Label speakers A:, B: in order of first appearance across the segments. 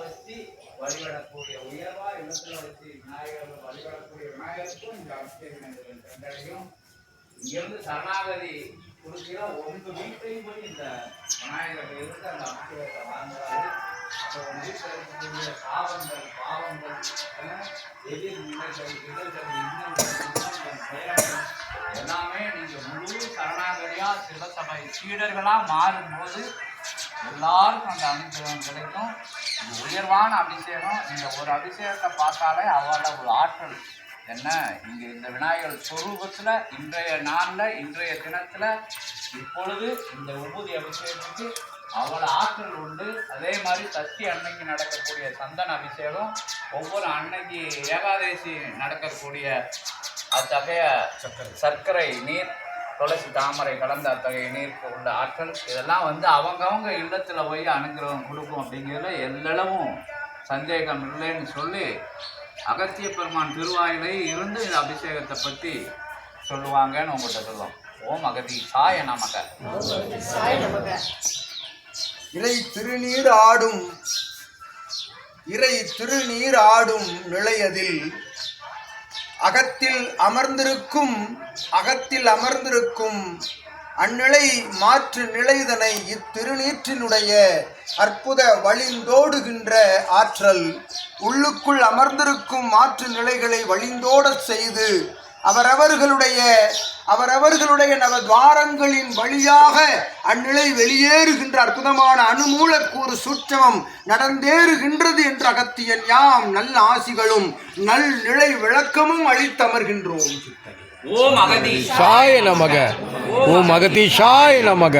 A: வச்சு வழிபடக்கூடிய உயர்வா இல்லத்துல வச்சு விநாயகர் வழிபடக்கூடிய விநாயகருக்கும் இந்த அபிஷேக நிகழ்வுகள் சென்றடையும் இங்கிருந்து சரணாகதி கொடுக்கிற உங்க வீட்டையும் போய் இந்த விநாயகர் இருந்து அந்த அபிஷேகத்தை வாங்குறாரு. அப்போ உங்க வீட்டில் இருக்கக்கூடிய பாவங்கள் பாவங்கள் அஹ், எதிர் நிலைகள் இடர்கள் இன்னல்கள் துன்பங்கள், துயரங்கள் எல்லாமே நீங்க முழு சரணாகதியா சிவசபை சீடர்களா மாறும்போது எல்லாருக்கும் அந்த அனுகிரகம் கிடைக்கும். உயர்வான அபிஷேகம். இந்த ஒரு அபிஷேகத்தை பார்த்தாலே அவளோட ஒரு ஆற்றல். என்ன? இங்க இந்த விநாயகர் சொரூபத்துல இன்றைய நாள்ல இன்றைய தினத்துல இப்பொழுது இந்த உபூதி அபிஷேகத்துக்கு அவ்வளோ ஆற்றல் உண்டு. அதே மாதிரி சஷ்டி அன்னைக்கு நடக்கக்கூடிய சந்தன அபிஷேகம் ஒவ்வொரு அன்னைக்கு ஏகாதேசி நடக்கக்கூடிய அத்தகைய சர்க்கரை நீர் துளசி தாமரை கலந்த அத்தகைய நீருக்கு உள்ள ஆற்றல் இதெல்லாம் வந்து அவங்கவுங்க இல்லத்தில் போய் அனுகிரகம் கொடுக்கும் அப்படிங்கிறதுல எல்லளவும் சந்தேகம் இல்லைன்னு சொல்லி அகத்திய பெருமான் திருவாயிலே இருந்து இந்த அபிஷேகத்தை பற்றி சொல்லுவாங்கன்னு உங்கள்கிட்ட சொல்லுவோம். ஓம் அகதி சாய
B: சாய் நமக.
C: இறை திருநீர் ஆடும் இறை திருநீர் ஆடும் நிலையதில் அகத்தில் அமர்ந்திருக்கும் அகத்தில் அமர்ந்திருக்கும் அந்நிலை மாற்று நிலைதனை இத்திருநீற்றினுடைய அற்புத வழிந்தோடுகின்ற ஆற்றல் உள்ளுக்குள் அமர்ந்திருக்கும் மாற்று நிலைகளை வழிந்தோடச் செய்து அவரவர்களுடைய அவரவர்களுடைய நவத்வாரங்களின் வழியாக அந்நிலை வெளியேறுகின்ற அற்புதமான அணுமூலக்கூறு சூட்சமம் நடந்தேறுகின்றது என்ற அகத்தியன் யாம் நல்ல ஆசிகளும் நல் நிலை விளக்கமும் அளித்தமர்கின்றோம்.
A: ஓம் அகதி
D: சாய நமக. ஓம் அகதீஷாய நமக.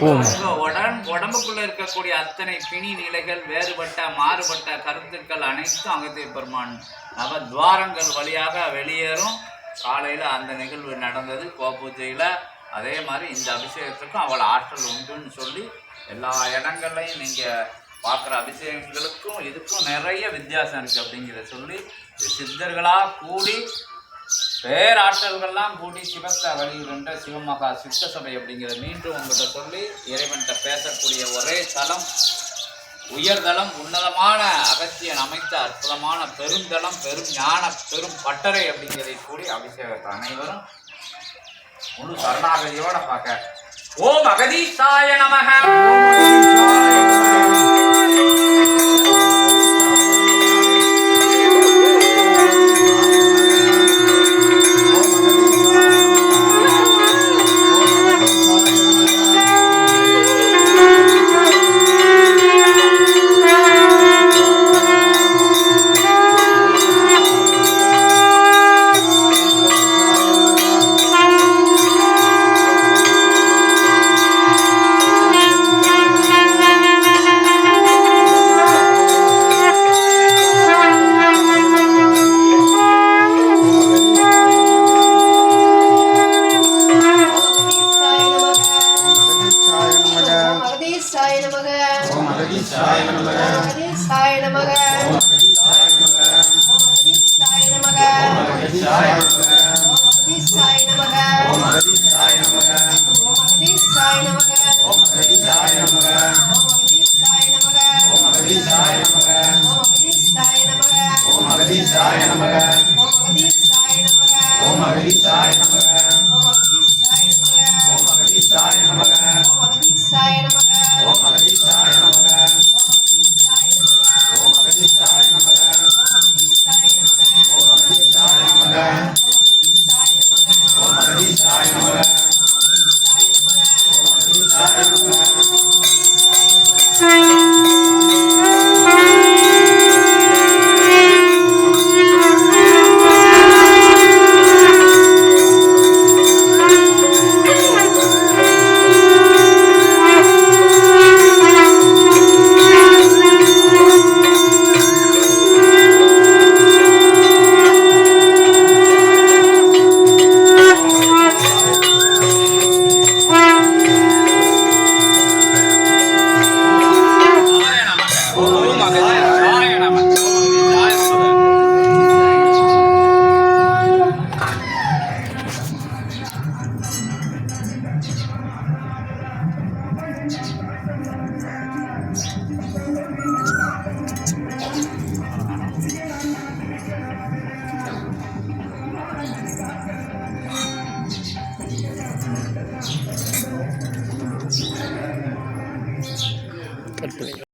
D: ஓம்.
A: உடம்புக்குள்ள இருக்கக்கூடிய அத்தனை பிணி நிலைகள் வேறுபட்ட மாறுபட்ட கருத்துக்கள் அனைத்தும் அகத்திய பெருமான் நவ துவாரங்கள் வழியாக வெளியேறும். காலையில் அந்த நிகழ்வு நடந்தது கோபூஜையில் அதே மாதிரி இந்த அபிஷேகத்துக்கும் அவ்வளோ ஆற்றல் உண்டுன்னு சொல்லி எல்லா இடங்கள்லையும் நீங்கள் பார்க்குற அபிஷேகங்களுக்கும் இதுக்கும் நிறைய வித்தியாசம் இருக்குது அப்படிங்கிறத சொல்லி சித்தர்களாக கூடி பேராற்றல்கள்லாம் கூடி சிவத்தை வழிகின்ற சிவமகா சித்த சபை அப்படிங்கிறத மீண்டும் உங்கள்கிட்ட சொல்லி இறைவன்கிட்ட பேசக்கூடிய ஒரே தலம் உயர்தலம் உன்னதமான அகத்தியன் அமைத்த அற்புதமான பெருந்தலம் பெரும் ஞான பெரும் பட்டறை அப்படிங்கிறதை கூடி அபிஷேகத்தை அனைவரும் முழு சரணாகதியோட பார்க்க. ஓம் அகதீசாய நமக.
B: மகதீசாய நமக மகதீசாய நமக மகதீசாய நமக மகதீசாய நமக மகதீசாய நமக மகதீசாய நமக மகதீசாய நமக மகதீசாய நமக மகதீசாய நமக நமக
C: Yeah.